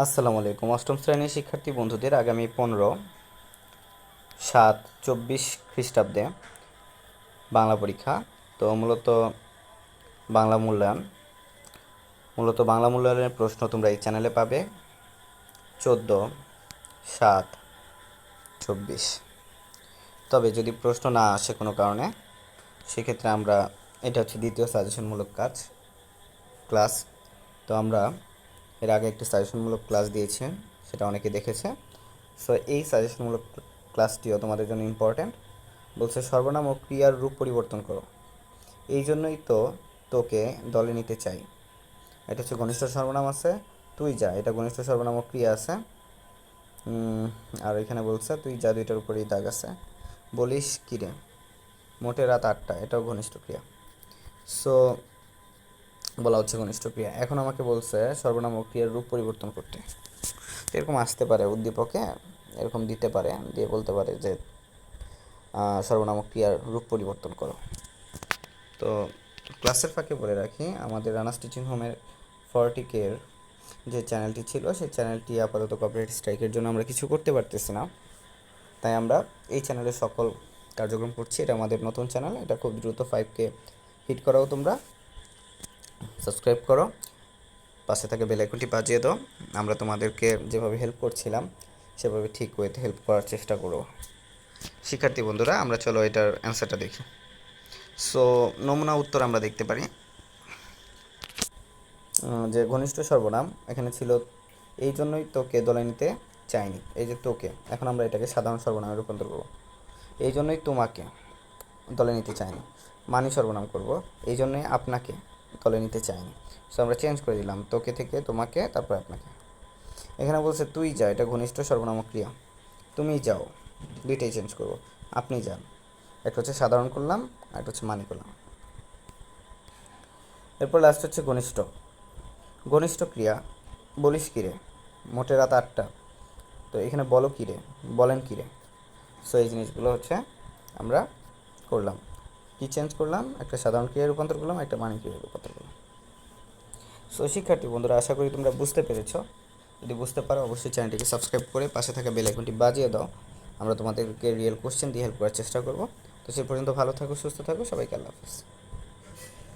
আসসালামু আলাইকুম। অষ্টম শ্রেণির শিক্ষার্থী বন্ধুদের আগামী পনেরো সাত চব্বিশ খ্রিস্টাব্দে বাংলা পরীক্ষা। তো মূলত বাংলা মূল্যায়ন, মূলত বাংলা মূল্যায়নের প্রশ্ন তোমরা এই চ্যানেলে পাবে। চোদ্দ সাত চব্বিশ। তবে যদি প্রশ্ন না আসে কোনো কারণে, সেক্ষেত্রে আমরা, এটা হচ্ছে দ্বিতীয় সাজেশনমূলক কাজ ক্লাস তো আমরা এর আগে একটি সাজেশনমূলক ক্লাস দিয়েছি, সেটা অনেকে দেখেছে। সো এই সাজেশনমূলক ক্লাসটিও তোমাদের জন্য ইম্পর্ট্যান্ট বলছে, সর্বনাম ও ক্রিয়ার রূপ পরিবর্তন করো। এই জন্যই তো তোকে দলে নিতে চাই। এটা হচ্ছে ঘনিষ্ঠ সর্বনাম আছে, তুই যা। এটা ঘনিষ্ঠ সর্বনাম ও ক্রিয়া আছে। আর এখানে বলছে, তুই যা, দুইটার উপরেই দাগ আছে। বলিস কিরে মোটে রাত আটটা এটাও ঘনিষ্ঠ ক্রিয়া। সো বলা হচ্ছে ঘনিষ্ঠ ক্রিয়া এখন আমাকে বলছে সর্বনাম ক্রিয়ার রূপ পরিবর্তন করতে। এরকম আসতে পারে উদ্দীপকে, এরকম দিতে পারে, দিয়ে বলতে পারে যে সর্বনাম ক্রিয়ার রূপ পরিবর্তন করো। তো ক্লাসের ফাঁকে বলে রাখি, আমাদের রানা স্টিচিং হোমের ফর্টি কের যে চ্যানেলটি ছিল, সেই চ্যানেলটি আপাতত কপিরাইট স্ট্রাইকের জন্য আমরা কিছু করতে পারতেছি না। তাই আমরা এই চ্যানেলে সকল কার্যক্রম করছি। এটা আমাদের নতুন চ্যানেল, এটা খুব দ্রুত ফাইভকে হিট করাও তোমরা। সাবস্ক্রাইব করো। পাশে থাকা বেল আইকনটি বাজিয়ে দাও। আমরা তোমাদেরকে যেভাবে হেল্প করছিলাম, সেভাবে ঠিক ওয়েতে হেল্প করার চেষ্টা করো শিক্ষার্থী বন্ধুরা, আমরা চলো এটার অ্যান্সারটা দেখি। সো নমুনা উত্তর আমরা দেখতে পারি। যে ঘনিষ্ঠ সর্বনাম, এখানে ছিল, এই জন্যই তোকে দলে নিতে চাইনি। এই যে তোকে, এখন আমরা এটাকে সাধারণ সর্বনামে রূপান্তর করব। এই জন্যই তোমাকে দলে নিতে চাইনি। মানি সর্বনাম করব। এই জন্যই আপনাকে দলে নিতে চাইনি। সো আমরা চেঞ্জ করে দিলাম তোকে থেকে, তোমাকে, তারপর আপনাকে। এখানে বলছে, তুই যা, এটা ঘনিষ্ঠ সর্বনাম ক্রিয়া। তুমি যাও দুইটাই চেঞ্জ করব। আপনি যান। একটা হচ্ছে সাধারণ করলাম, আর একটা হচ্ছে মানি করলাম। এরপর লাস্ট হচ্ছে ঘনিষ্ঠ। ঘনিষ্ঠ ক্রিয়া, বলিস কিরে মোটে রাত আটটা। তো এখানে বলো কিরে বলেন কিরে সো এই জিনিসগুলো হচ্ছে আমরা করলাম। কি চেঞ্জ করলাম? একটা সাধারণ ক্রিয়া রূপান্তর করলাম, একটা মানি ক্রিয়া রূপান্তর করলাম। সো শিক্ষার্থী বন্ধুরা, আশা করি তোমরা বুঝতে পেরেছ। যদি বুঝতে পারো, অবশ্যই চ্যানেলটিকে সাবস্ক্রাইব করে পাশে থাকা বেল আইকনটি বাজিয়ে দাও। আমরা তোমাদেরকে রিয়েল কোশ্চেন দিয়ে হেল্প করার চেষ্টা করব। তো সে পর্যন্ত ভালো থাকো, সুস্থ থাকো, সবাইকে আল্লাহ হাফিজ।